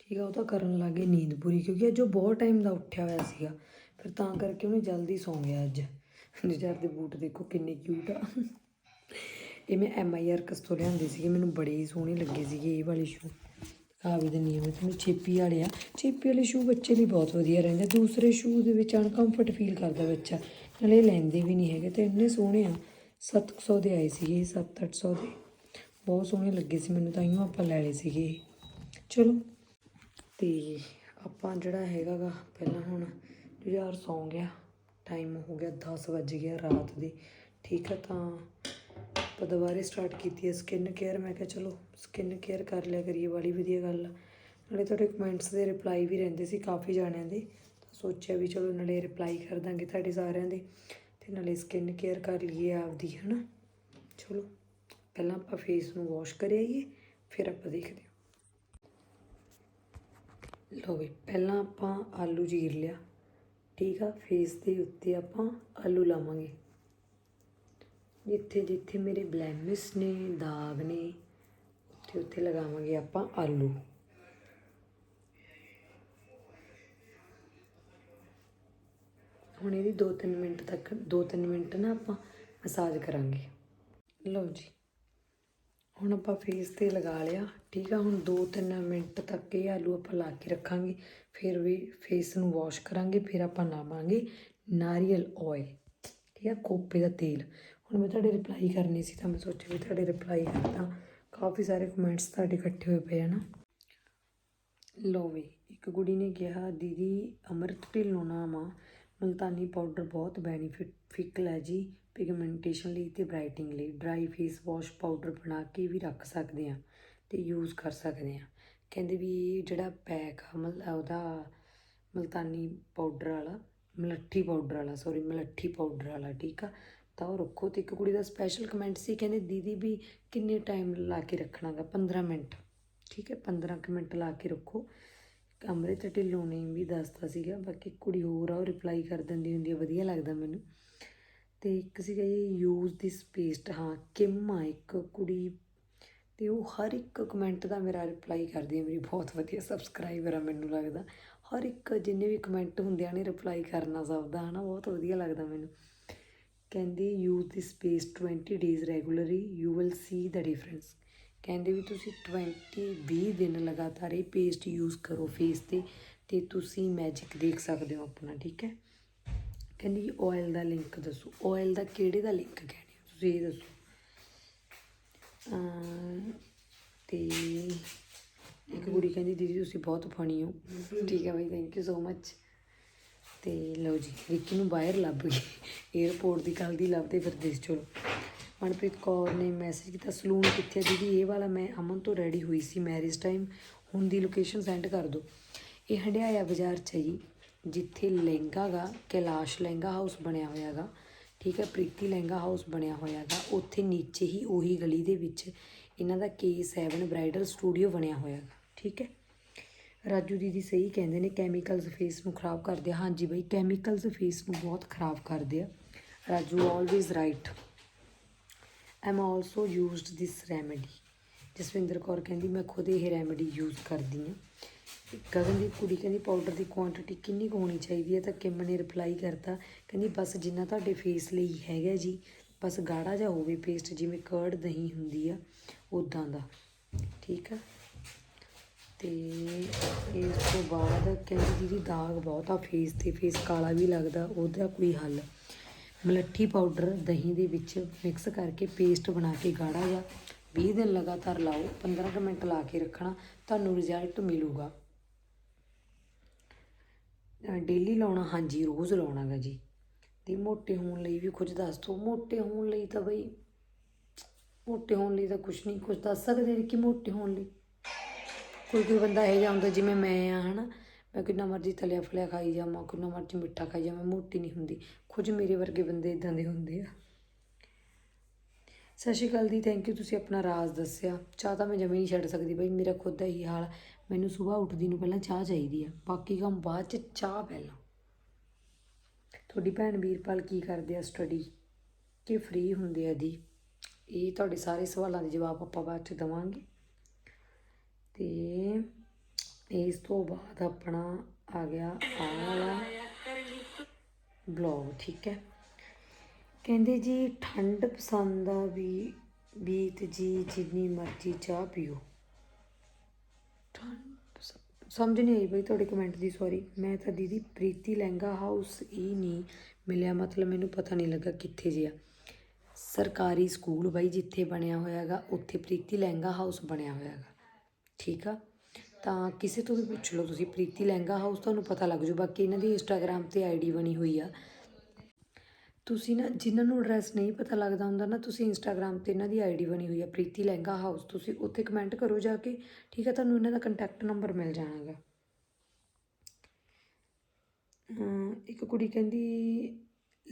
ਠੀਕ ਆ ਉਹ ਤਾਂ ਕਰਨ ਲੱਗੇ ਨੀਂਦ ਪੂਰੀ ਕਿਉਂਕਿ ਅੱਜ ਉਹ ਬਹੁਤ ਟਾਈਮ ਦਾ ਉੱਠਿਆ ਹੋਇਆ ਸੀਗਾ। ਫਿਰ ਤਾਂ ਕਰਕੇ ਉਹਨੇ ਜਲਦੀ ਸੌਂ ਗਿਆ ਅੱਜ। ਜੁਝਾਰ ਦੇ ਬੂਟ ਦੇਖੋ ਕਿੰਨੇ ਕਿਊਟ ਆ। ਇਹ ਮੈਂ ਐਮ ਆਈ ਆਰ ਕਸ ਤੋਂ ਲਿਆਂਦੇ ਸੀਗੇ ਮੈਨੂੰ ਬੜੇ ਹੀ ਸੋਹਣੇ ਲੱਗੇ ਸੀਗੇ ਇਹ ਵਾਲੇ ਸ਼ੂ ਆ ਵੀ ਦਿੰਨੀ ਆ ਮੈਂ ਤੁਹਾਨੂੰ ਚੇਪੀ ਵਾਲੇ ਆ। ਚੇਪੀ ਵਾਲੇ ਸ਼ੂ ਬੱਚੇ ਲਈ ਬਹੁਤ ਵਧੀਆ ਰਹਿੰਦੇ ਦੂਸਰੇ ਸ਼ੂ ਦੇ ਵਿੱਚ ਅਨਕੰਫਰਟ ਫੀਲ ਕਰਦਾ ਬੱਚਾ। ਨਾਲੇ ਲੈਂਦੇ ਵੀ ਨਹੀਂ ਹੈਗੇ ਤੇ ਇੰਨੇ ਸੋਹਣੇ ਆ। 700 ਦੇ ਆਏ ਸੀਗੇ 7-800 ਦੇ। ਬਹੁਤ ਸੋਹਣੇ ਲੱਗੇ ਸੀ ਮੈਨੂੰ ਤਾਂ, ਇਉਂ ਆਪਾਂ ਲੈ ਲਏ ਸੀਗੇ। ਚਲੋ। ਤੇ ਆਪਾਂ ਜਿਹੜਾ ਹੈਗਾ ਗਾ ਪਹਿਲਾਂ ਹੁਣ ਜੁਝਾਰ ਸੌਂ ਗਿਆ। ਟਾਈਮ ਹੋ ਗਿਆ 10 ਵੱਜ ਗਿਆ ਰਾਤ ਦੇ। ਠੀਕ ਆ ਤਾਂ ਆਪਾਂ ਦੁਬਾਰੇ ਸਟਾਰਟ ਕੀਤੀ ਹੈ ਸਕਿਨ ਕੇਅਰ ਮੈਂ ਕਿਹਾ ਚਲੋ ਸਕਿਨ ਕੇਅਰ ਕਰ ਲਿਆ ਕਰੀਏ, ਵਾਲੀ ਵਧੀਆ ਗੱਲ ਆ। ਨਾਲੇ ਤੁਹਾਡੇ ਕਮੈਂਟਸ ਦੇ ਰਿਪਲਾਈ ਵੀ ਰਹਿੰਦੇ ਸੀ ਕਾਫੀ ਜਾਣਿਆਂ ਦੇ। ਸੋਚਿਆ ਵੀ ਚਲੋ ਨਾਲੇ ਰਿਪਲਾਈ ਕਰ ਦਾਂਗੇ ਤੁਹਾਡੇ ਸਾਰਿਆਂ ਦੇ ਤੇ ਨਾਲੇ ਸਕਿਨ ਕੇਅਰ ਕਰ ਲਈਏ ਆਪਦੀ, ਹਨਾ? ਚਲੋ, ਪਹਿਲਾਂ ਆਪਾਂ ਫੇਸ ਨੂੰ ਵਾਸ਼ ਕਰ ਆਈਏ ਫਿਰ ਆਪਾਂ ਦੇਖਦੇ ਹਾਂ। ਲਓ ਵੀ, ਪਹਿਲਾਂ ਆਪਾਂ ਆਲੂ ਜੀਰ ਲਿਆ, ਠੀਕ ਆ? ਫੇਸ ਦੇ ਉੱਤੇ ਆਪਾਂ ਆਲੂ ਲਾਵਾਂਗੇ। ਜਿੱਥੇ ਜਿੱਥੇ ਮੇਰੇ ਬਲੈਮਿਸ ਨੇ, ਦਾਗ ਨੇ ਉੱਥੇ ਉੱਥੇ ਲਗਾਵਾਂਗੇ ਆਪਾਂ ਆਲੂ। ਹੁਣ ਇਹਦੀ 2-3 ਮਿੰਟ ਤੱਕ 2-3 ਮਿੰਟ ਨਾ ਆਪਾਂ ਮਸਾਜ ਕਰਾਂਗੇ। ਲਓ ਜੀ, ਹੁਣ ਆਪਾਂ ਫੇਸ ਤੇ ਲਗਾ ਲਿਆ, ਠੀਕ ਆ? ਹੁਣ 2-3 ਮਿੰਟ ਤੱਕ ਇਹ ਆਲੂ ਆਪਾਂ ਲਾ ਕੇ ਰੱਖਾਂਗੇ, ਫਿਰ ਵੀ ਫੇਸ ਨੂੰ ਵਾਸ਼ ਕਰਾਂਗੇ, ਫਿਰ ਆਪਾਂ ਲਾਵਾਂਗੇ ਨਾਰੀਅਲ ਆਇਲ ਠੀਕ ਆ? ਕੋਪੇ ਦਾ ਤੇਲ। ਹੁਣ ਮੈਂ ਤੁਹਾਡੇ ਰਿਪਲਾਈ ਕਰਨੀ ਸੀ, ਤਾਂ ਮੈਂ ਸੋਚਿਆ ਵੀ ਤੁਹਾਡੇ ਰਿਪਲਾਈ ਕਰਦਾ ਕਾਫੀ ਸਾਰੇ ਕਮੈਂਟਸ ਤੁਹਾਡੇ ਇਕੱਠੇ ਹੋਏ ਪਏ ਆ ਨਾ। ਲਓ ਵੀ, ਇੱਕ ਕੁੜੀ ਨੇ ਕਿਹਾ, ਦੀਦੀ, ਅਮਰਤ ਢਿੱਲੋਂ ਨਾਮ ਆ ਮੁਲਤਾਨੀ ਪਾਊਡਰ ਬਹੁਤ ਬੈਨੀਫਿਟਫਿਕਲ ਹੈ ਜੀ ਪਿਗਮੈਂਟੇਸ਼ਨ ਲਈ ਤੇ ਬ੍ਰਾਈਟਿੰਗ ਲਈ। ਡਰਾਈ ਫੇਸ ਵਾਸ਼ ਪਾਊਡਰ ਬਣਾ ਕੇ ਵੀ ਰੱਖ ਸਕਦੇ ਆ ਤੇ ਯੂਜ਼ ਕਰ ਸਕਦੇ ਆ ਕਹਿੰਦੇ ਵੀ ਇਹ ਜਿਹੜਾ ਪੈਕ ਆ, ਮਲ, ਉਹਦਾ ਮਲਤਾਨੀ ਪਾਊਡਰ ਵਾਲਾ, ਮਲੱਠੀ ਪਾਊਡਰ ਵਾਲਾ ਸੌਰੀ ਮਲੱਠੀ ਪਾਊਡਰ ਵਾਲਾ, ਠੀਕ ਆ? ਤਾਂ ਉਹ ਰੱਖੋ ਤੇ ਇੱਕ ਕੁੜੀ ਦਾ ਸਪੈਸ਼ਲ ਕਮੈਂਟ ਸੀ, ਕਹਿੰਦੇ ਦੀਦੀ ਵੀ ਕਿੰਨੇ ਟਾਈਮ ਲਾ ਕੇ ਰੱਖਣਾਗਾ? 15 ਮਿੰਟ। ਠੀਕ ਹੈ 15 ਕੁ ਮਿੰਟ ਲਾ ਕੇ ਰੱਖੋ। ਕਮਰੇ ਅੰਮ੍ਰਿਤ ਢਿੱਲੋਂ ਨੇ ਵੀ ਦੱਸਤਾ ਸੀਗਾ, ਬਾਕੀ ਕੁੜੀ ਹੋਰ ਆ, ਉਹ ਰਿਪਲਾਈ ਕਰ ਦਿੰਦੀ ਹੁੰਦੀ ਆ, ਵਧੀਆ ਲੱਗਦਾ ਮੈਨੂੰ। ਤੇ ਇੱਕ ਸੀਗਾ ਇਹ ਯੂਜ਼ ਦੀ ਪੇਸਟ ਹਾਂ ਕਿਮ ਆ ਇੱਕ ਕੁੜੀ, ਤੇ ਉਹ ਹਰ ਇੱਕ ਕਮੈਂਟ ਦਾ ਮੇਰਾ ਰਿਪਲਾਈ ਕਰਦੀ ਹੈ ਮੇਰੀ ਬਹੁਤ ਵਧੀਆ ਸਬਸਕ੍ਰਾਈਬਰ ਆ ਮੈਨੂੰ ਲੱਗਦਾ। ਹਰ ਇੱਕ ਜਿੰਨੇ ਵੀ ਕਮੈਂਟ ਹੁੰਦੇ ਆ ਨੇ ਰਿਪਲਾਈ ਕਰਨਾ ਸਭ ਦਾ, ਹਨਾ, ਬਹੁਤ ਵਧੀਆ ਲੱਗਦਾ ਮੈਨੂੰ। ਕਹਿੰਦੀ use the space 20 days regularly you will see the difference ਕਹਿੰਦੇ ਵੀ ਤੁਸੀਂ 20 20 ਦਿਨ ਲਗਾਤਾਰ ਇਹ ਪੇਸਟ ਯੂਜ਼ ਕਰੋ ਫੇਸ ਤੇ ਤੇ ਤੁਸੀਂ ਮੈਜਿਕ ਦੇਖ ਸਕਦੇ ਹੋ ਆਪਣਾ ਠੀਕ ਹੈ? ਕਹਿੰਦੀ ਆਇਲ ਦਾ ਲਿੰਕ ਦੱਸੋ। ਆਇਲ ਦਾ ਕਿਹੜੇ ਦਾ ਲਿੰਕ ਕਹਿਣੇ ਹੋ? ਤੁਸੀਂ ਇਹ ਦੱਸੋ। ਅਮ, ਤੇ ਇੱਕ ਕੁੜੀ ਕਹਿੰਦੀ ਦੀਦੀ ਤੁਸੀਂ ਬਹੁਤ ਫਣੀ ਹੋ। ਠੀਕ ਹੈ ਬਾਈ ਥੈਂਕ ਯੂ ਸੋ ਮੱਚ ਤੇ ਲਓ ਜੀ ਰਿੱਕੀ ਨੂੰ ਬਾਹਰ ਲੱਭ ਗਈ। 에어ਪੋਰਟ ਦੀ ਕੱਲ ਦੀ ਲੱਭਦੇ ਫਿਰਦੇ ਸੀ ਚਲੋ। ਮਨਪ੍ਰੀਤ ਕੌਰ ਨੇ ਮੈਸੇਜ ਕੀਤਾ ਸਲੂਨ ਕਿੱਥੇ ਦੀਦੀ? ਇਹ ਵਾਲਾ ਮੈਂ ਅਮਨ ਤੋਂ ਰੈਡੀ ਹੋਈ ਸੀ ਮੈਰਿਜ ਟਾਈਮ ਹੁਣ ਦੀ ਲੋਕੇਸ਼ਨ ਸੈਂਡ ਕਰ ਦਿਓ। ਇਹ ਹੰਡਿਆਇਆ ਬਾਜ਼ਾਰ ਚ ਹੈ ਜੀ, ਜਿੱਥੇ ਲਹਿੰਗਾ ਗਾ, ਕੈਲਾਸ਼ ਲਹਿੰਗਾ ਹਾਊਸ ਬਣਿਆ ਹੋਇਆ ਗਾ। ਠੀਕ ਹੈ, ਪ੍ਰੀਤੀ ਲਹਿੰਗਾ ਹਾਊਸ ਬਣਿਆ ਹੋਇਆ ਗਾ। ਉੱਥੇ ਨੀਚੇ ਹੀ ਉਹੀ ਗਲੀ ਦੇ ਵਿੱਚ ਇਹਨਾਂ ਦਾ K7 ਬ੍ਰਾਈਡਲ ਸਟੂਡੀਓ ਬਣਿਆ ਹੋਇਆ ਗਾ। ਠੀਕ ਹੈ। ਰਾਜੂ ਦੀਦੀ ਸਹੀ ਕਹਿੰਦੇ ਨੇ ਕੈਮੀਕਲਸ ਫੇਸ ਨੂੰ ਖਰਾਬ ਕਰਦੇ ਆ। ਹਾਂਜੀ ਬਈ ਕੈਮੀਕਲਸ ਫੇਸ ਨੂੰ ਬਹੁਤ ਖਰਾਬ ਕਰਦੇ ਆ। Raju always right am also used this remedy Jaswinder Kaur ਕਹਿੰਦੀ, ਮੈਂ ਖੁਦ ਇਹ ਰੈਮੇਡੀ ਯੂਜ਼ ਕਰਦੀ ਹਾਂ। ਗਗਨ ਦੀ ਕੁੜੀ ਕਹਿੰਦੀ ਪਾਊਡਰ ਦੀ ਕੁਆਂਟੀਟੀ ਕਿੰਨੀ ਕੁ ਹੋਣੀ ਚਾਹੀਦੀ ਹੈ? ਤਾਂ ਕਿਮ ਨੇ ਰਿਪਲਾਈ ਕਰਤਾ, ਕਹਿੰਦੀ, ਬਸ ਜਿੰਨਾ ਤੁਹਾਡੇ ਫੇਸ ਲਈ ਹੈਗਾ ਜੀ, ਬਸ ਗਾੜਾ ਜਿਹਾ ਹੋਵੇ ਪੇਸਟ ਜਿਵੇਂ ਕਰਡ ਦਹੀਂ ਹੁੰਦੀ ਆ ਉਦਾਂ ਦਾ। ਠੀਕ ਆ? ਤੇ ਇਸ ਤੋਂ ਬਾਅਦ ਕਹਿੰਦੀ, ਦੀਦੀ, ਦਾਗ ਬਹੁਤ ਆ ਫੇਸ ਤੇ ਫੇਸ ਕਾਲਾ ਵੀ ਲੱਗਦਾ, ਉਹਦਾ ਕੋਈ ਹੱਲ ਮਲੱਠੀ ਪਾਊਡਰ ਦਹੀਂ ਦੇ ਵਿੱਚ ਮਿਕਸ ਕਰਕੇ ਪੇਸਟ ਬਣਾ ਕੇ ਗਾੜਾ ਜਿਹਾ 20 ਦਿਨ ਲਗਾਤਾਰ ਲਾਓ 15 ਕੁ ਮਿੰਟ ਲਾ ਕੇ ਰੱਖਣਾ, ਤੁਹਾਨੂੰ ਰਿਜ਼ਲਟ ਮਿਲੂਗਾ। ਡੇਲੀ ਲਾਉਣਾ, ਹਾਂਜੀ, ਰੋਜ਼ ਲਾਉਣਾ ਗਾ ਜੀ। ਤੇ ਮੋਟੇ ਹੋਣ ਲਈ ਵੀ ਕੁਝ ਦੱਸ ਦਿਓ ਮੋਟੇ ਹੋਣ ਲਈ ਤਾਂ ਬਈ, ਮੋਟੇ ਹੋਣ ਲਈ ਤਾਂ ਕੁਝ ਨਹੀਂ ਕੁਝ ਦੱਸ ਸਕਦੇ ਨੇ ਕਿ ਮੋਟੇ ਹੋਣ ਲਈ? ਕੋਈ ਕੋਈ ਬੰਦਾ ਇਹ ਜਿਹਾ ਹੁੰਦਾ ਜਿਵੇਂ ਮੈਂ ਆ, ਹਨਾ? ਮੈਂ ਕਿੰਨਾ ਮਰਜ਼ੀ ਤਲਿਆ ਫਲਿਆ ਖਾਈ ਜਾਵਾਂ, ਕਿੰਨਾ ਮਰਜ਼ੀ ਮਿੱਠਾ ਖਾਈ ਜਾਵਾਂ, ਮੋਟੀ ਨਹੀਂ ਹੁੰਦੀ। ਕੁਝ ਮੇਰੇ ਵਰਗੇ ਬੰਦੇ ਇਦਾਂ ਦੇ ਹੁੰਦੇ ਆ। ਸਤਿ ਸ਼੍ਰੀ ਅਕਾਲ ਦੀ ਥੈਂਕ ਯੂ ਤੁਸੀਂ ਆਪਣਾ ਰਾਜ਼ ਦੱਸਿਆ। ਚਾਹ ਤਾਂ ਮੈਂ ਜਮੇ ਨਹੀਂ ਛੱਡ ਸਕਦੀ ਬਈ, ਮੇਰਾ ਖੁਦ ਦਾ ਹੀ ਹਾਲ ਮੈਨੂੰ ਸਵੇਰ ਉੱਠਦੀ ਨੂੰ ਪਹਿਲਾਂ ਚਾਹ ਚਾਹੀਦੀ ਆ, ਬਾਕੀ ਕੰਮ ਬਾਅਦ ਚ ਚਾਹ ਪਹਿਲਾਂ। ਤੁਹਾਡੀ ਭੈਣ ਵੀਰਪਾਲ ਕੀ ਕਰਦੇ ਆ ਸਟੱਡੀ ਕਿ ਫ੍ਰੀ ਹੁੰਦੇ ਆ ਦੀ? ਇਹ ਤੁਹਾਡੇ ਸਾਰੇ ਸਵਾਲਾਂ ਦੇ ਜਵਾਬ ਆਪਾਂ ਬਾਅਦ ਚ ਦਵਾਂਗੇ। ਤੇ ਇਸ ਤੋਂ ਬਾਅਦ ਆਪਣਾ ਆ ਗਿਆ ਆਹ ਵਾਲਾ। ਬਲੌਗ ਠੀਕ ਹੈ। ਕਹਿੰਦੇ ਜੀ ਠੰਡ ਪਸੰਦ ਆ ਵੀ ਬੀਤ ਜੀ ਜਿੰਨੀ ਮਰਜ਼ੀ ਚਾਹ ਪੀਓ। ਠੰਡ ਸਮਝ ਨਹੀਂ ਆਈ ਬਈ ਤੁਹਾਡੇ ਕਮੈਂਟ ਦੀ ਸੌਰੀ ਮੈਂ ਤਾਂ ਦੀਦੀ ਪ੍ਰੀਤੀ ਲਹਿੰਗਾ ਹਾਊਸ ਹੀ ਨਹੀਂ ਮਿਲਿਆ ਮਤਲਬ ਮੈਨੂੰ ਪਤਾ ਨਹੀਂ ਲੱਗਾ ਕਿੱਥੇ ਜਿਆ। ਸਰਕਾਰੀ ਸਕੂਲ ਬਾਈ ਜਿੱਥੇ ਬਣਿਆ ਹੋਇਆਗਾ ਉੱਥੇ ਪ੍ਰੀਤੀ ਲਹਿੰਗਾ ਹਾਊਸ ਬਣਿਆ ਹੋਇਆਗਾ। ਠੀਕ ਆ? ਤਾਂ ਕਿਸੇ ਤੋਂ ਵੀ ਪੁੱਛ ਲਓ ਤੁਸੀਂ, ਪ੍ਰੀਤੀ ਲਹਿੰਗਾ ਹਾਊਸ ਤੁਹਾਨੂੰ ਪਤਾ ਲੱਗ ਜੂ, ਬਾਕੀ ਇਹਨਾਂ ਦੀ ਇੰਸਟਾਗ੍ਰam ਤੇ ਆਈਡੀ ਬਣੀ ਹੋਈ ਆ। ਤੁਸੀਂ ਨਾ ਜਿਨ੍ਹਾਂ ਨੂੰ ਐਡਰੈਸ ਨਹੀਂ ਪਤਾ ਲੱਗਦਾ ਹੁੰਦਾ ਨਾ, ਤੁਸੀਂ ਇੰਸਟਾਗ੍ਰam ਤੇ ਇਹਨਾਂ ਦੀ ਆਈਡੀ ਬਣੀ ਹੋਈ ਆ, ਪ੍ਰੀਤੀ ਲਹਿੰਗਾ ਹਾਊਸ ਤੁਸੀਂ ਉੱਥੇ ਕਮੈਂਟ ਕਰੋ ਜਾ ਕੇ, ਠੀਕ ਹੈ ਤੁਹਾਨੂੰ ਇਹਨਾਂ ਦਾ ਕੰਟੈਕਟ ਨੰਬਰ ਮਿਲ ਜਾਣਾਗਾ। ਅਮ, ਇੱਕ ਕੁੜੀ ਕਹਿੰਦੀ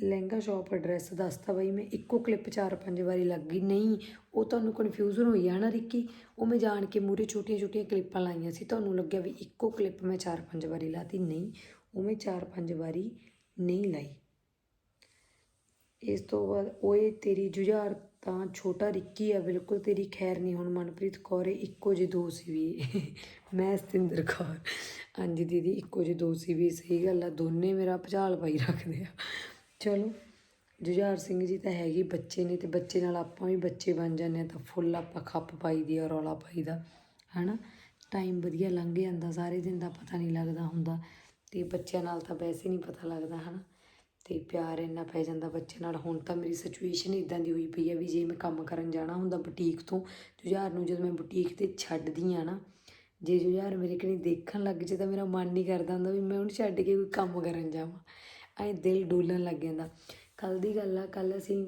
ਲਹਿੰਗਾ ਸ਼ਾਪ ਐਡਰੈਸ ਦੱਸਤਾ ਬਈ ਮੈਂ, ਇੱਕੋ ਕਲਿੱਪ ਚਾਰ ਪੰਜ ਵਾਰੀ ਲੱਗ ਗਈ। ਨਹੀਂ, ਉਹ ਤੁਹਾਨੂੰ ਕਨਫਿਊਜ਼ਨ ਹੋਈ ਹੈ ਨਾ ਰਿੱਕੀ? ਉਹ ਮੈਂ ਜਾਣ ਕੇ ਮੂਰੇ ਛੋਟੀਆਂ ਛੋਟੀਆਂ ਕਲਿੱਪਾਂ ਲਾਈਆਂ ਸੀ, ਤੁਹਾਨੂੰ ਲੱਗਿਆ ਵੀ ਇੱਕੋ ਕਲਿੱਪ ਮੈਂ ਚਾਰ ਪੰਜ ਵਾਰੀ ਲਾਤੀ। ਨਹੀਂ, ਉਹ ਮੈਂ ਚਾਰ ਪੰਜ ਵਾਰੀ ਨਹੀਂ ਲਾਈ। ਇਸ ਤੋਂ ਬਾਅਦ ਓਏ, ਤੇਰੀ ਜੁਝਾਰ ਤਾਂ ਛੋਟਾ ਰਿੱਕੀ ਆ, ਬਿਲਕੁਲ ਤੇਰੀ ਖੈਰ ਨਹੀਂ। ਹੁਣ ਮਨਪ੍ਰੀਤ ਕੌਰ ਇਹ ਇੱਕੋ ਜਿਹੇ ਦੋ ਸੀ ਵੀ। ਮੈਂ ਸਤਿੰਦਰ ਕੌਰ। ਹਾਂਜੀ ਦੀਦੀ, ਇੱਕੋ ਜਿਹੇ ਦੋ ਸੀ ਵੀ। ਸਹੀ ਗੱਲ ਆ, ਦੋਨੇ ਮੇਰਾ ਭੁਚਾਲ ਪਾਈ ਰੱਖਦੇ ਆ। ਚਲੋ, ਜੁਝਾਰ ਸਿੰਘ ਜੀ ਤਾਂ ਹੈਗੇ ਬੱਚੇ ਨੇ ਤੇ ਬੱਚੇ ਨਾਲ ਆਪਾਂ ਵੀ ਬੱਚੇ ਬਣ ਜਾਂਦੇ ਆ ਤਾਂ ਫੁੱਲ ਆਪਾਂ ਖੱਪ ਪਾਈ ਦੀ ਆ, ਰੌਲਾ ਪਾਈ ਦਾ ਹਨਾ? ਟਾਈਮ ਵਧੀਆ ਲੰਘ ਜਾਂਦਾ, ਸਾਰੇ ਦਿਨ ਦਾ ਪਤਾ ਨਹੀਂ ਲੱਗਦਾ ਹੁੰਦਾ ਤੇ ਬੱਚਿਆਂ ਨਾਲ ਤਾਂ ਵੈਸੇ ਨਹੀਂ ਪਤਾ ਲੱਗਦਾ, ਹਨਾ? ਤੇ ਪਿਆਰ ਇੰਨਾ ਪੈ ਜਾਂਦਾ ਬੱਚੇ ਨਾਲ, ਹੁਣ ਤਾਂ ਮੇਰੀ ਸਿਚੁਏਸ਼ਨ ਇਦਾਂ ਦੀ ਹੋਈ ਪਈ ਆ ਵੀ ਜੇ ਮੈਂ ਕੰਮ ਕਰਨ ਜਾਣਾ ਹੁੰਦਾ ਬੁਟੀਕ ਤੋਂ, ਜੁਝਾਰ ਨੂੰ ਜਦੋਂ ਮੈਂ ਬੁਟੀਕ ਤੇ ਛੱਡਦੀ ਆ ਨਾ, ਜੇ ਜੁਝਾਰ ਮੇਰੇ ਕਣੀ ਦੇਖਣ ਲੱਗ ਜੇ ਤਾਂ ਮੇਰਾ ਮਨ ਨਹੀਂ ਕਰਦਾ ਹੁੰਦਾ ਵੀ ਮੈਂ ਉਹਨੂੰ ਛੱਡ ਕੇ ਕੋਈ ਕੰਮ ਕਰਨ ਜਾਵਾਂ। ਐਂ ਦਿਲ ਡੋਲਣ ਲੱਗ ਜਾਂਦਾ। ਕੱਲ ਦੀ ਗੱਲ ਆ ਕੱਲ ਅਸੀਂ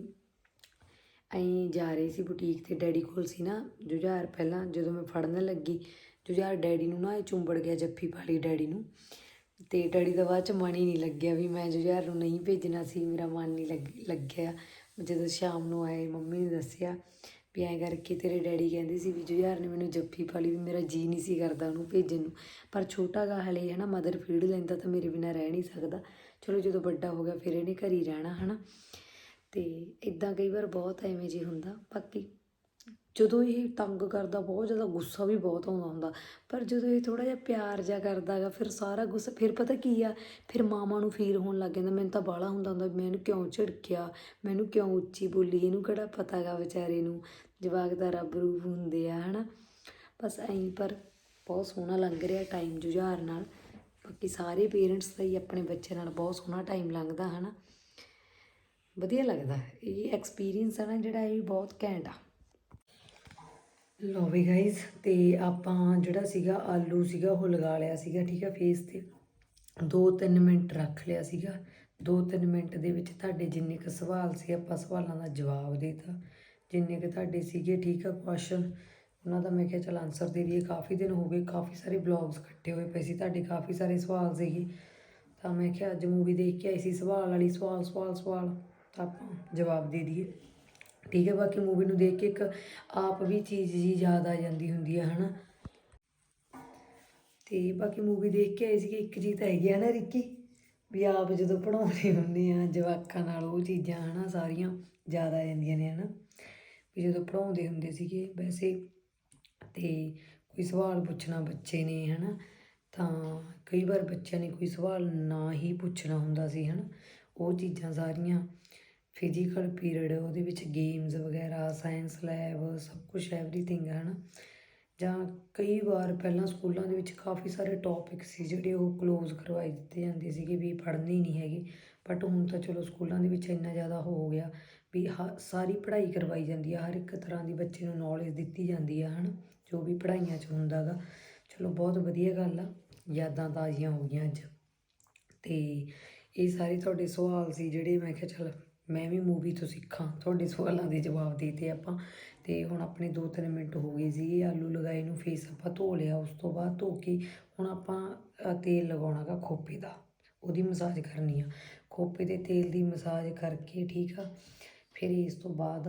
ਅਸੀਂ ਜਾ ਰਹੇ ਸੀ ਬੁਟੀਕ ਤੇ, ਡੈਡੀ ਕੋਲ ਸੀ ਨਾ ਜੁਝਾਰ ਪਹਿਲਾਂ, ਜਦੋਂ ਮੈਂ ਫੜਨ ਲੱਗੀ ਜੁਝਾਰ ਡੈਡੀ ਨੂੰ ਨਾ ਇਹ ਚੁੰਬੜ ਗਿਆ ਜੱਫੀ ਪਾ ਲਈ ਡੈਡੀ ਨੂੰ। ਤੇ ਡੈਡੀ ਦਾ ਬਾਅਦ ਚ ਮਨ ਹੀ ਨਹੀਂ ਲੱਗਿਆ ਵੀ ਮੈਂ ਜੁਝਾਰ ਨੂੰ ਨਹੀਂ ਭੇਜਣਾ ਸੀ, ਮੇਰਾ ਮਨ ਨਹੀਂ ਲੱਗ, ਲੱਗਿਆ। ਜਦੋਂ ਸ਼ਾਮ ਨੂੰ ਆਏ, ਮੰਮੀ ਨੇ ਦੱਸਿਆ ਵੀ ਐਂ ਕਰਕੇ ਤੇਰੇ ਡੈਡੀ ਕਹਿੰਦੇ ਸੀ ਵੀ ਜੁਝਾਰ ਨੇ ਮੈਨੂੰ ਜੱਫੀ ਪਾ ਲਈ ਵੀ ਮੇਰਾ ਜੀ ਨਹੀਂ ਸੀ ਕਰਦਾ ਉਹਨੂੰ ਭੇਜਣ ਨੂੰ। ਪਰ ਛੋਟਾ ਗਾ ਹਲੇ ਹੈ ਨਾ ਮਦਰ ਫੀਡ ਲੈਂਦਾ ਤਾਂ ਮੇਰੇ ਬਿਨਾਂ ਰਹਿ ਨਹੀਂ ਸਕਦਾ। ਚਲੋ ਜਦੋਂ ਵੱਡਾ ਹੋ ਗਿਆ ਫਿਰ ਇਹਨੇ ਘਰ ਹੀ ਰਹਿਣਾ ਹਨਾ। ਤੇ ਇਦਾਂ ਕਈ ਵਾਰ ਬਹੁਤ ਐਵੇਂ ਜੀ ਹੁੰਦਾ। ਬਾਕੀ ਜਦੋਂ ਇਹ ਤੰਗ ਕਰਦਾ, ਬਹੁਤ ਜ਼ਿਆਦਾ ਗੁੱਸਾ ਵੀ ਬਹੁਤ ਆਉਂਦਾ ਹੁੰਦਾ। ਪਰ ਜਦੋਂ ਇਹ ਥੋੜਾ ਜਿਹਾ ਪਿਆਰ ਜਿਹਾ ਕਰਦਾ ਗਾ, ਫਿਰ ਸਾਰਾ ਗੁੱਸਾ, ਫਿਰ ਪਤਾ ਕੀ ਆ? ਫਿਰ ਮਾਮਾ ਨੂੰ ਫੀਲ ਹੋਣ ਲੱਗ ਜਾਂਦਾ। ਮੈਨੂੰ ਤਾਂ ਬਾਹਲਾ ਹੁੰਦਾ ਹੁੰਦਾ ਮੈਨੂੰ ਕਿਉਂ ਝਿੜਕਿਆ? ਮੈਨੂੰ ਕਿਉਂ ਉੱਚੀ ਬੋਲੀ? ਇਹਨੂੰ ਕਿਹੜਾ ਪਤਾ ਗਾ ਵਿਚਾਰੇ ਨੂੰ? ਜਵਾਕ ਦਾ ਰੱਬ ਰੂਪ ਹੁੰਦੇ ਆ, ਹਨਾ। ਬਸ ਐਂ, ਪਰ ਬਹੁਤ ਸੋਹਣਾ ਲੰਘ ਰਿਹਾ ਟਾਈਮ ਜੁਝਾਰ ਨਾਲ। ਬਾਕੀ ਸਾਰੇ ਪੇਰੈਂਟਸ ਦਾ ਹੀ ਆਪਣੇ ਬੱਚੇ ਨਾਲ ਬਹੁਤ ਸੋਹਣਾ ਟਾਈਮ ਲੰਘਦਾ, ਹਨਾ? ਵਧੀਆ ਲੱਗਦਾ। ਇਹ ਐਕਸਪੀਰੀਅੰਸ ਹੈ ਨਾ ਜਿਹੜਾ, ਇਹ ਬਹੁਤ ਘੈਂਟ ਆ। ਲੋ ਵੀ ਗਾਇਜ਼ ਤੇ ਆਪਾਂ ਜਿਹੜਾ ਸੀਗਾ, ਆਲੂ ਸੀਗਾ, ਉਹ ਲਗਾ ਲਿਆ ਸੀਗਾ, ਠੀਕ ਆ ਫੇਸ ਤੇ। 2-3 ਮਿੰਟ ਰੱਖ ਲਿਆ ਸੀਗਾ। 2-3 ਮਿੰਟ ਦੇ ਵਿੱਚ ਤੁਹਾਡੇ ਜਿੰਨੇ ਕੁ ਸਵਾਲ ਸੀ, ਆਪਾਂ ਸਵਾਲਾਂ ਦਾ ਜਵਾਬ ਦੇਤਾ। ਜਿੰਨੇ ਕੁ ਤੁਹਾਡੇ ਸੀਗੇ, ਠੀਕ ਆ ਕੁਐਸਚਨ ਉਹਨਾਂ ਦਾ ਮੈਂ ਕਿਹਾ ਚਲ ਆਨਸਰ ਦੇ ਦਈਏ, ਕਾਫੀ ਦਿਨ ਹੋ ਗਏ, ਕਾਫੀ ਸਾਰੇ ਬਲੌਗਸ ਇਕੱਠੇ ਹੋਏ ਪਏ ਸੀ, ਤੁਹਾਡੇ ਕਾਫੀ ਸਾਰੇ ਸਵਾਲ ਸੀਗੇ। ਤਾਂ ਮੈਂ ਕਿਹਾ ਅੱਜ ਮੂਵੀ ਦੇਖ ਕੇ ਆਈ ਸੀ ਸਵਾਲ ਵਾਲੀ, ਸਵਾਲ ਸਵਾਲ ਸਵਾਲ, ਤਾਂ ਆਪਾਂ ਜਵਾਬ ਦੇ ਦਈਏ। ਠੀਕ ਹੈ, ਬਾਕੀ ਮੂਵੀ ਨੂੰ ਦੇਖ ਕੇ ਇੱਕ ਆਪ ਵੀ ਚੀਜ਼ ਜੀ ਯਾਦ ਆ ਜਾਂਦੀ ਹੁੰਦੀ ਹੈ, ਹਨਾ? ਤੇ ਬਾਕੀ ਮੂਵੀ ਦੇਖ ਕੇ ਆਈ ਸੀ ਇੱਕ ਚੀਜ਼ ਤਾਂ ਹੈਗੀ ਆ ਨਾ ਰਿੱਕੀ, ਵੀ ਆਪ ਜਦੋਂ ਪੜਾਉਂਦੇ ਹੁੰਦੇ ਆ, ਜਵਾਕਾਂ ਨਾਲ ਉਹ ਚੀਜ਼ਾਂ, ਹਨਾ, ਸਾਰੀਆਂ ਯਾਦ ਆ ਜਾਂਦੀਆਂ ਨੇ, ਹਨਾ? ਵੀ ਜਦੋਂ ਪੜਾਉਂਦੇ ਹੁੰਦੇ ਸੀਗੇ, ਵੈਸੇ ਤੇ ਕੋਈ ਸਵਾਲ ਪੁੱਛਣਾ ਬੱਚੇ ਨੇ ਹੈ ਨਾ ਤਾਂ ਕਈ ਵਾਰ ਬੱਚਿਆਂ ਨੇ ਕੋਈ ਸਵਾਲ ਨਾ ਹੀ ਪੁੱਛਣਾ ਹੁੰਦਾ ਸੀ ਹੈ ਨਾ ਉਹ ਚੀਜ਼ਾਂ ਸਾਰੀਆਂ ਫਿਜ਼ੀਕਲ ਪੀਰੀਅਡ ਉਹਦੇ ਵਿੱਚ ਗੇਮਸ ਵਗੈਰਾ ਸਾਇੰਸ ਲੈਬ ਸਭ ਕੁਛ ਐਵਰੀਥਿੰਗ ਹੈ ਨਾ ਜਾਂ ਕਈ ਵਾਰ ਪਹਿਲਾਂ ਸਕੂਲਾਂ ਦੇ ਵਿੱਚ ਕਾਫੀ ਸਾਰੇ ਟੌਪਿਕ ਸੀ ਜਿਹੜੇ ਉਹ ਕਲੋਜ਼ ਕਰਵਾਈ ਦਿੱਤੇ ਜਾਂਦੇ ਸੀਗੇ ਵੀ ਪੜ੍ਹਨੇ ਹੀ ਨਹੀਂ ਹੈਗੇ ਬਟ ਹੁਣ ਤਾਂ ਚਲੋ ਸਕੂਲਾਂ ਦੇ ਵਿੱਚ ਇੰਨਾ ਜ਼ਿਆਦਾ ਹੋ ਗਿਆ ਵੀ ਹ, ਸਾਰੀ ਪੜ੍ਹਾਈ ਕਰਵਾਈ ਜਾਂਦੀ ਆ, ਹਰ ਇੱਕ ਤਰ੍ਹਾਂ ਦੀ ਬੱਚੇ ਨੂੰ ਨੌਲੇਜ ਦਿੱਤੀ ਜਾਂਦੀ ਆ ਹੈ ਨਾ ਜੋ ਵੀ ਪੜ੍ਹਾਈਆਂ 'ਚ ਹੁੰਦਾ ਗਾ। ਚਲੋ, ਬਹੁਤ ਵਧੀਆ ਗੱਲ ਆ, ਯਾਦਾਂ ਤਾਜ਼ੀਆਂ ਹੋ ਗਈਆਂ ਅੱਜ। ਅਤੇ ਇਹ ਸਾਰੇ ਤੁਹਾਡੇ ਸਵਾਲ ਸੀ ਜਿਹੜੇ ਮੈਂ ਕਿਹਾ, ਚਲ ਮੈਂ ਵੀ ਮੂਵੀ ਤੋਂ ਸਿੱਖਾਂ, ਤੁਹਾਡੇ ਸਵਾਲਾਂ ਦੇ ਜਵਾਬ ਦੇਤੇ ਆਪਾਂ। ਤੇ ਹੁਣ ਆਪਣੇ 2-3 ਮਿੰਟ ਹੋ ਗਏ ਸੀ ਆਲੂ ਲਗਾਏ ਨੂੰ ਫੇਸ ਆਪਾਂ ਧੋ ਲਿਆ, ਉਸ ਤੋਂ ਬਾਅਦ ਧੋ ਕੇ ਹੁਣ ਆਪਾਂ ਤੇਲ ਲਗਾਉਣਾ ਗਾ ਖੋਪੇ ਦਾ, ਉਹਦੀ ਮਸਾਜ ਕਰਨੀ ਆ। ਖੋਪੇ ਦੇ ਤੇਲ ਦੀ ਮਸਾਜ ਕਰਕੇ, ਠੀਕ ਆ? ਫਿਰ ਇਸ ਤੋਂ ਬਾਅਦ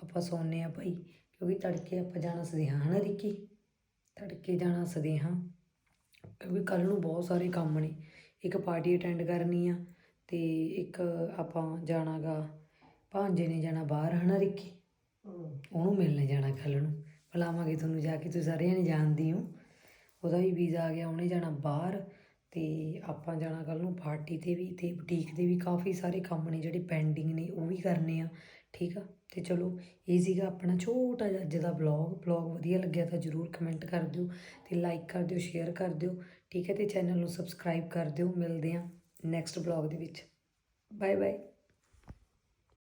ਆਪਾਂ ਸੌਂਦੇ ਹਾਂ ਭਾਈ ਕਿਉਂਕਿ ਤੜਕੇ ਆਪਾਂ ਜਾਣਾ ਸਦੇਹਾਂ ਹਨਾ ਰਿੱਕੀ? ਤੜਕੇ ਜਾਣਾ ਸਦੇਹਾ, ਕਿਉਂਕਿ ਕੱਲ ਨੂੰ ਬਹੁਤ ਸਾਰੇ ਕੰਮ ਨੇ। ਇੱਕ ਪਾਰਟੀ ਅਟੈਂਡ ਕਰਨੀ ਆ ਤੇ ਇੱਕ ਆਪਾਂ ਜਾਣਾਗਾ, ਭਾਂਜੇ ਨੇ ਜਾਣਾ ਬਾਹਰ ਹਨਾ ਰਿੱਕੀ? ਉਹਨੂੰ ਮਿਲਣ ਜਾਣਾ ਕੱਲ ਨੂੰ। ਬੁਲਾਵਾਂਗੇ ਤੁਹਾਨੂੰ ਜਾ ਕੇ ਤੁਸੀਂ ਸਾਰਿਆਂ ਨੇ ਜਾਣਦੀ ਹੋ ਉਹਦਾ ਵੀ ਵੀਜ਼ਾ ਆ ਗਿਆ, ਉਹਨੇ ਜਾਣਾ ਬਾਹਰ। ਅਤੇ ਆਪਾਂ ਜਾਣਾ ਕੱਲ੍ਹ ਨੂੰ ਪਾਰਟੀ ਤੇ ਵੀ ਅਤੇ ਬੁਟੀਕ ਦੇ ਵੀ ਕਾਫੀ ਸਾਰੇ ਕੰਮ ਨੇ ਜਿਹੜੇ ਪੈਂਡਿੰਗ ਨੇ, ਉਹ ਵੀ ਕਰਨੇ ਆ, ਠੀਕ ਆ? ਅਤੇ ਚਲੋ, ਇਹ ਸੀਗਾ ਆਪਣਾ ਛੋਟਾ ਜਿਹਾ ਅੱਜ ਦਾ ਬਲੌਗ ਬਲੌਗ ਵਧੀਆ ਲੱਗਿਆ ਤਾਂ ਜਰੂਰ ਕਮੈਂਟ ਕਰ ਦਿਓ ਅਤੇ ਲਾਈਕ ਕਰ ਦਿਓ ਸ਼ੇਅਰ ਕਰ ਦਿਓ, ਠੀਕ ਹੈ? ਅਤੇ ਚੈਨਲ ਨੂੰ ਸਬਸਕ੍ਰਾਈਬ ਕਰ ਦਿਓ, ਮਿਲਦੇ ਆ ਨੈਕਸਟ ਬਲੌਗ ਦੇ ਵਿੱਚ। Bye bye